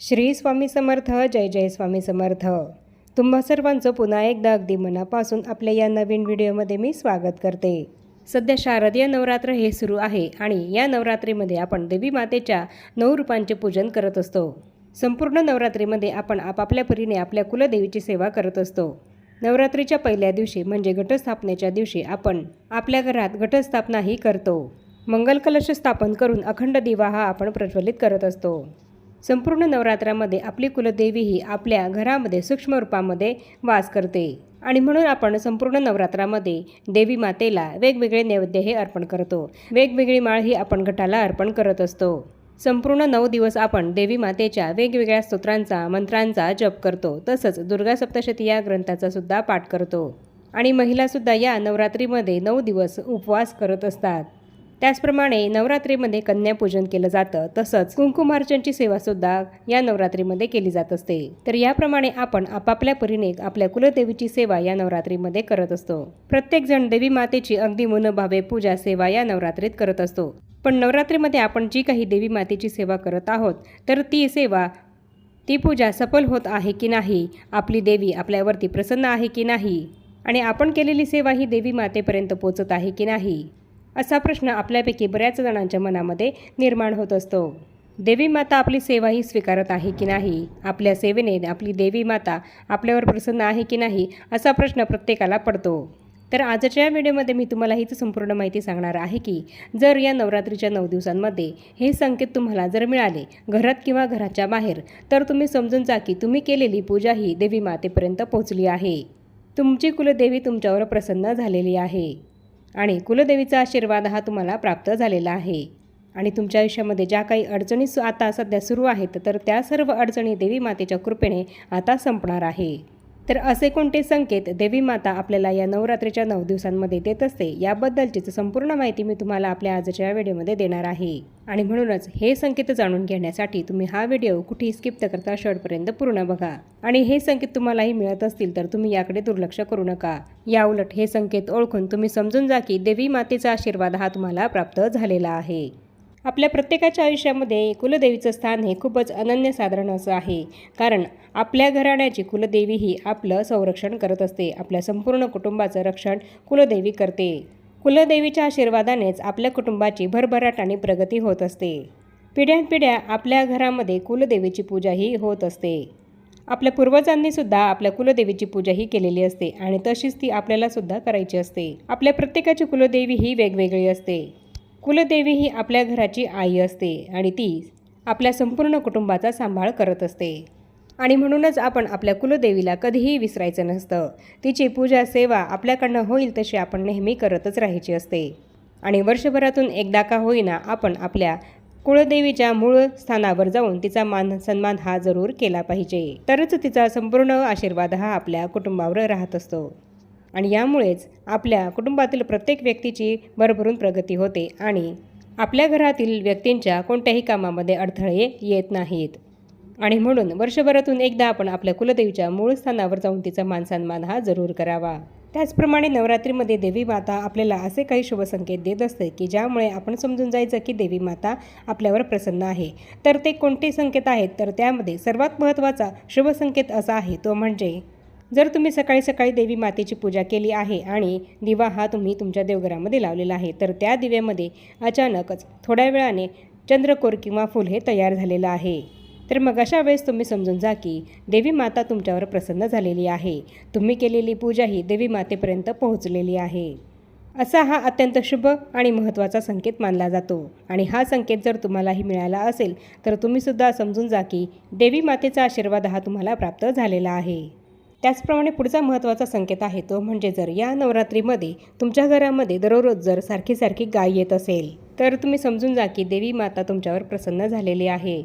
श्री स्वामी समर्थ जय जय स्वामी समर्थ. तुम्हा सर्वांचं पुन्हा एकदा अगदी मनापासून आपल्या या नवीन व्हिडिओमध्ये मी स्वागत करते. सध्या शारदीय नवरात्र हे सुरू आहे आणि या नवरात्रीमध्ये आपण देवी मातेच्या नऊ रूपांचे पूजन करत असतो. संपूर्ण नवरात्रीमध्ये आपण आपापल्या परीने आपल्या कुलदेवीची सेवा करत असतो. नवरात्रीच्या पहिल्या दिवशी म्हणजे घटस्थापनेच्या दिवशी आपण आपल्या घरात घटस्थापनाही करतो. मंगल कलश स्थापन करून अखंड दिवा हा आपण प्रज्वलित करत असतो. संपूर्ण नवरात्रामध्ये आपली कुलदेवी ही आपल्या घरामध्ये सूक्ष्म रूपामध्ये वास करते. आणि म्हणून आपण संपूर्ण नवरात्रामध्ये देवी मातेला वेगवेगळे नैवेद्य हे अर्पण करतो. वेगवेगळी माळ ही आपण घटाला अर्पण करत असतो. संपूर्ण नऊ दिवस आपण देवी मातेच्या वेगवेगळ्या स्तोत्रांचा मंत्रांचा जप करतो. तसंच दुर्गा सप्तशती या ग्रंथाचा सुद्धा पाठ करतो. आणि महिलासुद्धा या नवरात्रीमध्ये नऊ दिवस उपवास करत असतात. त्याचप्रमाणे नवरात्रीमध्ये कन्यापूजन केलं जातं तसंच कुंकुमार्चनची सेवासुद्धा या नवरात्रीमध्ये केली जात असते. तर याप्रमाणे आपण आपापल्या परीने आपल्या कुलदेवीची सेवा या नवरात्रीमध्ये करत असतो. प्रत्येकजण देवी मातेची अगदी मनोभावे पूजा सेवा या नवरात्रीत करत असतो. पण नवरात्रीमध्ये आपण जी काही देवी मातेची सेवा करत आहोत तर ती सेवा ती पूजा सफल होत आहे की नाही आपली देवी आपल्यावरती प्रसन्न आहे की नाही आणि आपण केलेली सेवा ही देवी मातेपर्यंत पोचत आहे की नाही? असा प्रश्न आपल्यापैकी बऱ्याच जणांच्या मनामध्ये निर्माण होत असतो. देवी माता आपली सेवाही स्वीकारत आहे की नाही? आपल्या सेवेने आपली देवी माता आपल्यावर प्रसन्न आहे की नाही असा प्रश्न प्रत्येकाला पडतो. तर आजच्या या व्हिडिओमध्ये मी तुम्हाला हीच संपूर्ण माहिती सांगणार आहे की जर या नवरात्रीच्या नऊ दिवसांमध्ये हे संकेत तुम्हाला जर मिळाले घरात किंवा घराच्या बाहेर तर तुम्ही समजून जा की तुम्ही केलेली पूजा ही देवी मातेपर्यंत पोहोचली आहे. तुमची कुलदेवी तुमच्यावर प्रसन्न झालेली आहे. आणि कुलदेवीचा आशीर्वाद हा तुम्हाला प्राप्त झालेला आहे. आणि तुमच्या आयुष्यामध्ये ज्या काही अडचणी सु आता सध्या सुरू आहेत तर त्या सर्व अडचणी देवी मातेच्या कृपेने आता संपणार आहे. तर असे कोणते संकेत देवी माता आपल्याला या नवरात्रीच्या नऊ दिवसांमध्ये देत असते याबद्दलचीच संपूर्ण माहिती मी तुम्हाला आपल्या आजच्या व्हिडिओमध्ये देणार आहे. आणि म्हणूनच हे संकेत जाणून घेण्यासाठी तुम्ही हा व्हिडिओ कुठेही स्किप न करता शेवटपर्यंत पूर्ण बघा. आणि हे संकेत तुम्हालाही मिळत असतील तर तुम्ही याकडे दुर्लक्ष करू नका. या उलट हे संकेत ओळखून तुम्ही समजून जा की देवी मातेचा आशीर्वाद हा तुम्हाला प्राप्त झालेला आहे. आपल्या प्रत्येकाच्या आयुष्यामध्ये कुलदेवीचं स्थान हे खूपच अनन्यसाधारण असं आहे. कारण आपल्या घराण्याची कुलदेवी ही आपलं संरक्षण करत असते. आपल्या संपूर्ण कुटुंबाचं रक्षण कुलदेवी करते. कुलदेवीच्या आशीर्वादानेच आपल्या कुटुंबाची भरभराट आणि प्रगती होत असते. पिढ्यानपिढ्या आपल्या घरामध्ये कुलदेवीची पूजाही होत असते. आपल्या पूर्वजांनी सुद्धा आपल्या कुलदेवीची पूजा ही केलेली असते आणि तशीच ती आपल्याला सुद्धा करायची असते. आपल्या प्रत्येकाची कुलदेवी ही वेगवेगळी असते. कुलदेवी ही आपल्या घराची आई असते आणि ती आपल्या संपूर्ण कुटुंबाचा सांभाळ करत असते. आणि म्हणूनच आपण आपल्या कुलदेवीला कधीही विसरायचं नसतं. तिची पूजा सेवा आपल्याकडनं होईल तशी आपण नेहमी करतच राहायची असते. आणि वर्षभरातून एकदा का होईना आपण आपल्या कुळदेवीच्या मूळ स्थानावर जाऊन तिचा मान सन्मान हा जरूर केला पाहिजे. तरच तिचा संपूर्ण आशीर्वाद हा आपल्या कुटुंबावर राहत असतो. आणि यामुळेच आपल्या कुटुंबातील प्रत्येक व्यक्तीची भरभरून प्रगती होते आणि आपल्या घरातील व्यक्तींच्या कोणत्याही कामामध्ये अडथळे येत नाहीत. आणि म्हणून वर्षभरातून एकदा आपण आपल्या कुलदेवीच्या मूळ स्थानावर जाऊन तिचा मानसन्मान हा जरूर करावा. त्याचप्रमाणे नवरात्रीमध्ये देवी माता आपल्याला असे काही शुभसंकेत देत असते की ज्यामुळे आपण समजून जायचं की देवी माता आपल्यावर प्रसन्न आहे. तर ते कोणते संकेत आहेत? तर त्यामध्ये सर्वात महत्त्वाचा शुभसंकेत असा आहे तो म्हणजे जर तुम्ही सकाळी सकाळी देवी मातेची पूजा केली आहे आणि दिवा हा तुम्ही तुमच्या देवघरामध्ये लावलेला आहे तर त्या दिव्यामध्ये अचानकच थोड्या वेळाने चंद्रकोर किंवा फूल हे तयार झालेलं आहे. तर मग अशा वेळेस तुम्ही समजून जा की देवी माता तुमच्यावर प्रसन्न झालेली आहे. तुम्ही केलेली पूजा ही देवी मातेपर्यंत पोहोचलेली आहे. असा हा अत्यंत शुभ आणि महत्त्वाचा संकेत मानला जातो. आणि हा संकेत जर तुम्हालाही मिळाला असेल तर तुम्हीसुद्धा समजून जा की देवी मातेचा आशीर्वाद हा तुम्हाला प्राप्त झालेला आहे. त्याचप्रमाणे पुढचा महत्त्वाचा संकेत आहे तो म्हणजे जर या नवरात्रीमध्ये तुमच्या घरामध्ये दररोज जर सारखी सारखी गाय येत असेल तर तुम्ही समजून जा की देवी माता तुमच्यावर प्रसन्न झालेली आहे.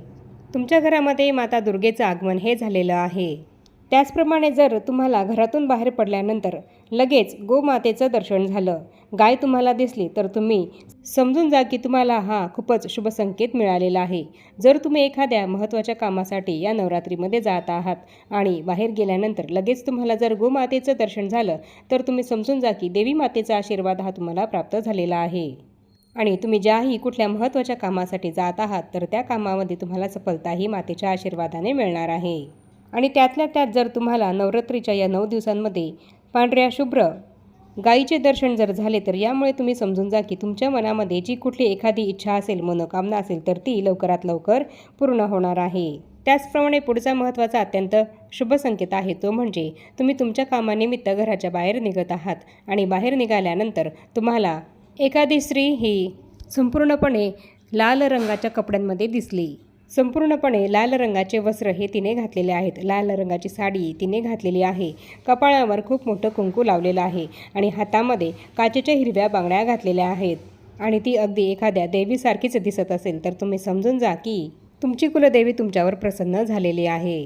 तुमच्या घरामध्ये माता दुर्गेचं आगमन हे झालेलं आहे. त्याचप्रमाणे जर तुम्हाला घरातून बाहेर पडल्यानंतर लगेच गोमातेचं दर्शन झालं गाय तुम्हाला दिसली तर तुम्ही समजून जा की तुम्हाला हा खूपच शुभ संकेत मिळालेला आहे. जर तुम्ही एखाद्या महत्त्वाच्या कामासाठी या नवरात्रीमध्ये जात आहात आणि बाहेर गेल्यानंतर लगेच तुम्हाला जर गोमातेचं दर्शन झालं तर तुम्ही समजून जा की देवी मातेचा आशीर्वाद हा तुम्हाला प्राप्त झालेला आहे. आणि तुम्ही ज्याही कुठल्या महत्त्वाच्या कामासाठी जात आहात तर त्या कामामध्ये तुम्हाला सफलता ही मातेच्या आशीर्वादाने मिळणार आहे. आणि त्यातल्या त्यात जर तुम्हाला नवरात्रीच्या या नऊ दिवसांमध्ये पांढऱ्या शुभ्र गायीचे दर्शन जर झाले तर यामुळे तुम्ही समजून जा की तुमच्या मनामध्ये जी कुठली एखादी इच्छा असेल मनोकामना असेल तर ती लवकरात लवकर पूर्ण होणार आहे. त्याचप्रमाणे पुढचा महत्त्वाचा अत्यंत शुभ संकेत आहे तो म्हणजे तुम्ही तुमच्या कामानिमित्त घराच्या बाहेर निघत आहात आणि बाहेर निघाल्यानंतर तुम्हाला एखादी स्त्री ही संपूर्णपणे लाल रंगाच्या कपड्यांमध्ये दिसली. संपूर्णपणे लाल रंगाचे वस्त्र हे तिने घातलेले आहेत. लाल रंगाची साडी तिने घातलेली आहे. कपाळावर खूप मोठं कुंकू लावलेलं आहे आणि हातामध्ये काचेच्या हिरव्या बांगड्या घातलेल्या आहेत. आणि ती अगदी एखाद्या देवीसारखीच दिसत असेल तर तुम्ही समजून जा की तुमची कुलदेवी तुमच्यावर प्रसन्न झालेली आहे.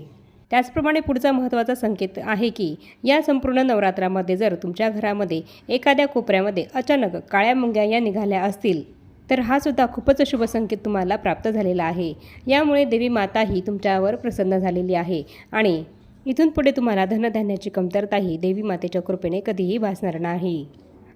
त्याचप्रमाणे पुढचा महत्त्वाचा संकेत आहे की या संपूर्ण नवरात्रामध्ये जर तुमच्या घरामध्ये एखाद्या कोपऱ्यामध्ये अचानक काळ्या मुंग्या या निघाल्या असतील तर हा सुद्धा खूपच शुभ संकेत तुम्हाला प्राप्त झालेला आहे. यामुळे देवी माता ही तुमच्यावर प्रसन्न झालेली आहे आणि इथून पुढे तुम्हाला धनधान्याची कमतरताही देवी मातेच्या कृपेने कधीही भासणार नाही.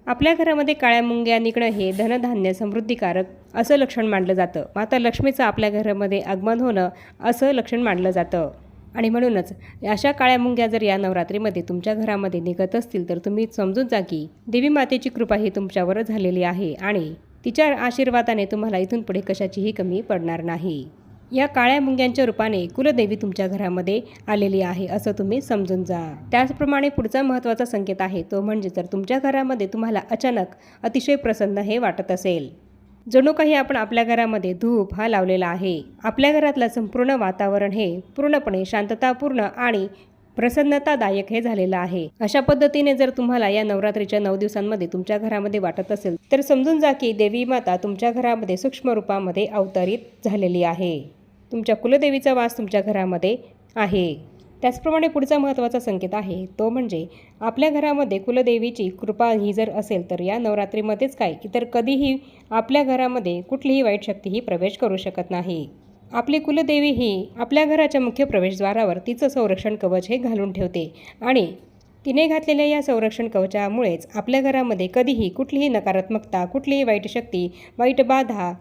आपल्या घरामध्ये काळ्या मुंग्या निघणं हे धनधान्य समृद्धिकारक असं लक्षण मानलं जातं. माता लक्ष्मीचं आपल्या घरामध्ये आगमन होणं असं लक्षण मानलं जातं. आणि म्हणूनच अशा काळ्या मुंग्या जर या नवरात्रीमध्ये तुमच्या घरामध्ये निघत असतील तर तुम्ही समजून जा की देवी मातेची कृपा ही तुमच्यावर झालेली आहे आणि तिच्या आशीर्वादाने तुम्हाला इथून पुढे कशाचीही कमी पडणार नाही. या काळ्या मुंग्यांच्या रूपाने कुलदेवी तुमच्या घरामध्ये आलेली आहे असं तुम्ही समजून जा. त्याचप्रमाणे पुढचा महत्त्वाचा संकेत आहे तो म्हणजे जर तुमच्या घरामध्ये तुम्हाला अचानक अतिशय प्रसन्न हे वाटत असेल. जणू काही आपण आपल्या घरामध्ये धूप हा लावलेला आहे. आपल्या घरातलं संपूर्ण वातावरण हे पूर्णपणे शांततापूर्ण आणि प्रसन्नतादायक हे झालेलं आहे. अशा पद्धतीने जर तुम्हाला या नवरात्रीच्या नऊ दिवसांमध्ये तुमच्या घरामध्ये वाटत असेल तर समजून जा की देवी माता तुमच्या घरामध्ये सूक्ष्म रूपामध्ये अवतरित झालेली आहे. तुमच्या कुलदेवीचा वास तुमच्या घरामध्ये आहे. त्याचप्रमाणे पुढचा महत्त्वाचा संकेत आहे तो म्हणजे आपल्या घरामध्ये कुलदेवीची कृपा ही जर असेल तर या नवरात्रीमध्येच काय इतर कधीही आपल्या घरामध्ये कुठलीही वाईट शक्तीही प्रवेश करू शकत नाही. आपली कुलदेवी ही आपल्या घराच्या मुख्य प्रवेशद्वारावर तिचं संरक्षण कवच हे घालून ठेवते. आणि तिने घातलेल्या या संरक्षण कवचामुळेच आपल्या घरामध्ये कधीही कुठलीही नकारात्मकता कुठलीही वाईट शक्ती वाईट बाधा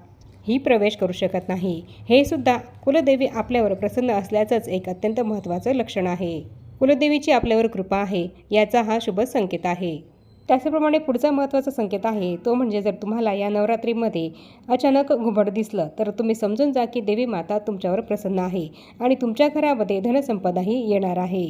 ही प्रवेश करू शकत नाही. हे सुद्धा कुलदेवी आपल्यावर प्रसन्न असल्याचंच एक अत्यंत महत्त्वाचं लक्षण आहे. कुलदेवीची आपल्यावर कृपा आहे याचा हा शुभ संकेत आहे. त्याचप्रमाणे पुढचा महत्त्वाचा संकेत आहे तो म्हणजे जर तुम्हाला या नवरात्रीमध्ये अचानक घुबड दिसलं तर तुम्ही समजून जा की देवी माता तुमच्यावर प्रसन्न आहे आणि तुमच्या घरामध्ये धनसंपदाही येणार आहे.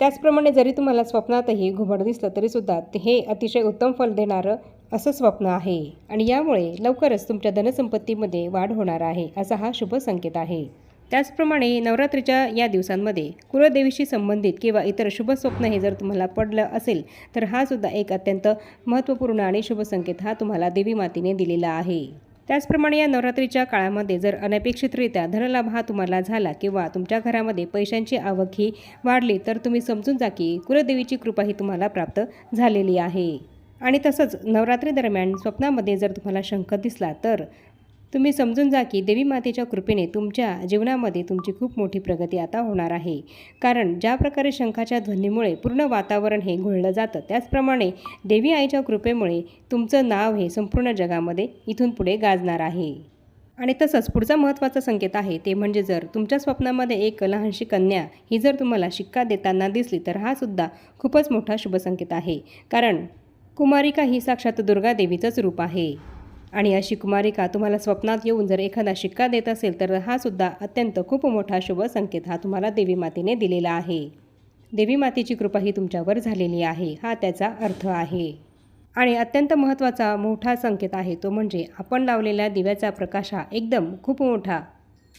त्याचप्रमाणे जरी तुम्हाला स्वप्नातही घुबड दिसलं तरीसुद्धा हे अतिशय उत्तम फल देणारं असं स्वप्न आहे आणि यामुळे लवकरच तुमच्या धनसंपत्तीमध्ये वाढ होणार आहे असा हा शुभ संकेत आहे. त्याचप्रमाणे नवरात्रीच्या या दिवसांमध्ये कुलदेवीशी संबंधित किंवा इतर शुभ स्वप्न हे जर तुम्हाला पडलं असेल तर हा सुद्धा एक अत्यंत महत्त्वपूर्ण आणि शुभ संकेत हा तुम्हाला देवी मातेने दिलेला आहे. त्याचप्रमाणे या नवरात्रीच्या काळामध्ये जर अनपेक्षितरित्या धनलाभ हा तुम्हाला झाला किंवा तुमच्या घरामध्ये पैशांची आवक ही वाढली तर तुम्ही समजून जा की कुलदेवीची कृपा ही तुम्हाला प्राप्त झालेली आहे. आणि तसंच नवरात्री दरम्यान स्वप्नामध्ये जर तुम्हाला शंख दिसला तर तुम्ही समजून जा की देवी मातेच्या कृपेने तुमच्या जीवनामध्ये तुमची खूप मोठी प्रगती आता होणार आहे. कारण ज्या प्रकारे शंखाच्या ध्वनीमुळे पूर्ण वातावरण हे घोळलं जातं त्याचप्रमाणे देवी आईच्या कृपेमुळे तुमचं नाव हे संपूर्ण जगामध्ये इथून पुढे गाजणार आहे. आणि तसंच पुढचा महत्त्वाचा संकेत आहे ते म्हणजे जर तुमच्या स्वप्नामध्ये एक लहानशी कन्या ही जर तुम्हाला शिक्का देताना दिसली तर हा सुद्धा खूपच मोठा शुभसंकेत आहे. कारण कुमारिका ही साक्षात दुर्गा देवीचंच रूप आहे. आणि अशी कुमारिका तुम्हाला स्वप्नात येऊन जर एखादा शिक्का देत असेल तर हा सुद्धा अत्यंत खूप मोठा शुभ संकेत हा तुम्हाला देवी मातेने दिलेला आहे. देवी मातेची कृपा ही तुमच्यावर झालेली आहे हा त्याचा अर्थ आहे. आणि अत्यंत महत्त्वाचा मोठा संकेत आहे तो म्हणजे आपण लावलेल्या दिव्याचा प्रकाश हा एकदम खूप मोठा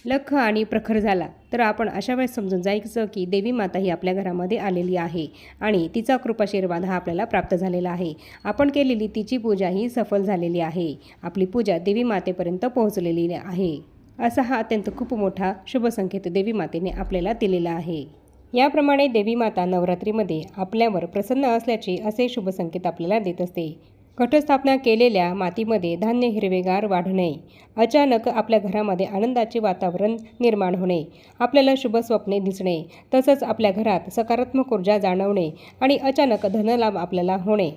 लख आणि प्रखर झाला. तर आपण अशा वेळेस समजून जायचं की देवी माता ही आपल्या घरामध्ये आलेली आहे आणि तिचा कृपाशीर्वाद हा आपल्याला प्राप्त झालेला आहे. आपण केलेली तिची पूजा ही सफल झालेली आहे. आपली पूजा देवी मातेपर्यंत पोहोचलेली आहे. असा हा अत्यंत खूप मोठा शुभसंकेत देवी मातेने आपल्याला दिलेला आहे. याप्रमाणे देवी माता नवरात्रीमध्ये आपल्यावर प्रसन्न असल्याचे असे शुभसंकेत आपल्याला देत असते. घटस्थापना केलेल्या मातीमध्ये धान्य हिरवेगार वाढणे अचानक आपल्या घरामध्ये आनंदाचे वातावरण निर्माण होणे आपल्याला शुभ स्वप्ने दिसणे तसंच आपल्या घरात सकारात्मक ऊर्जा जाणवणे आणि अचानक धनलाभ आपल्याला होणे.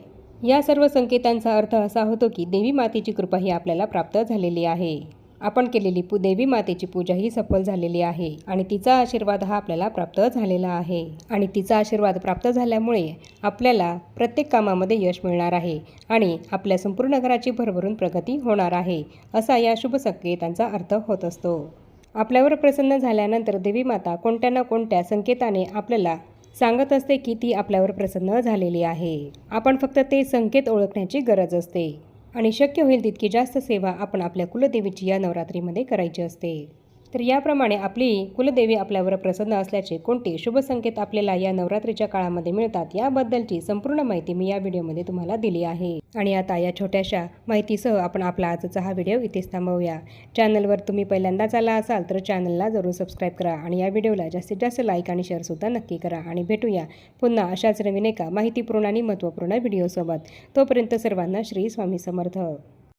या सर्व संकेतांचा अर्थ असा होतो की देवी मातेची कृपा ही आपल्याला प्राप्त झालेली आहे. आपण केलेली पू देवी मातेची पूजा ही सफल झालेली आहे आणि तिचा आशीर्वाद हा आपल्याला प्राप्त झालेला आहे. आणि तिचा आशीर्वाद प्राप्त झाल्यामुळे आपल्याला प्रत्येक कामामध्ये यश मिळणार आहे आणि आपल्या संपूर्ण घराची भरभरून प्रगती होणार आहे असा या शुभ संकेतांचा अर्थ होत असतो. आपल्यावर प्रसन्न झाल्यानंतर देवी माता कोणत्या ना कोणत्या संकेताने आपल्याला सांगत असते की ती आपल्यावर प्रसन्न झालेली आहे. आपण फक्त ते संकेत ओळखण्याची गरज असते. आणि शक्य होईल तितकी जास्त सेवा आपण आपल्या कुलदेवीची या नवरात्रीमध्ये करायची असते. तर याप्रमाणे आपली कुलदेवी आपल्यावर प्रसन्न असल्याचे कोणते शुभ संकेत आपल्याला या नवरात्रीच्या काळामध्ये मिळतात याबद्दलची संपूर्ण माहिती मी या व्हिडिओमध्ये तुम्हाला दिली आहे. आणि आता या छोट्याशा माहितीसह आपण आपला आजचा हा व्हिडिओ इथेच थांबवूया. चॅनलवर तुम्ही पहिल्यांदाच आला असाल तर चॅनलला जरूर सबस्क्राईब करा आणि या व्हिडिओला जास्तीत जास्त लाईक आणि शेअरसुद्धा नक्की करा. आणि भेटूया पुन्हा अशाच नवीन एका माहितीपूर्ण आणि महत्त्वपूर्ण व्हिडिओसोबत. तोपर्यंत सर्वांना श्री स्वामी समर्थ.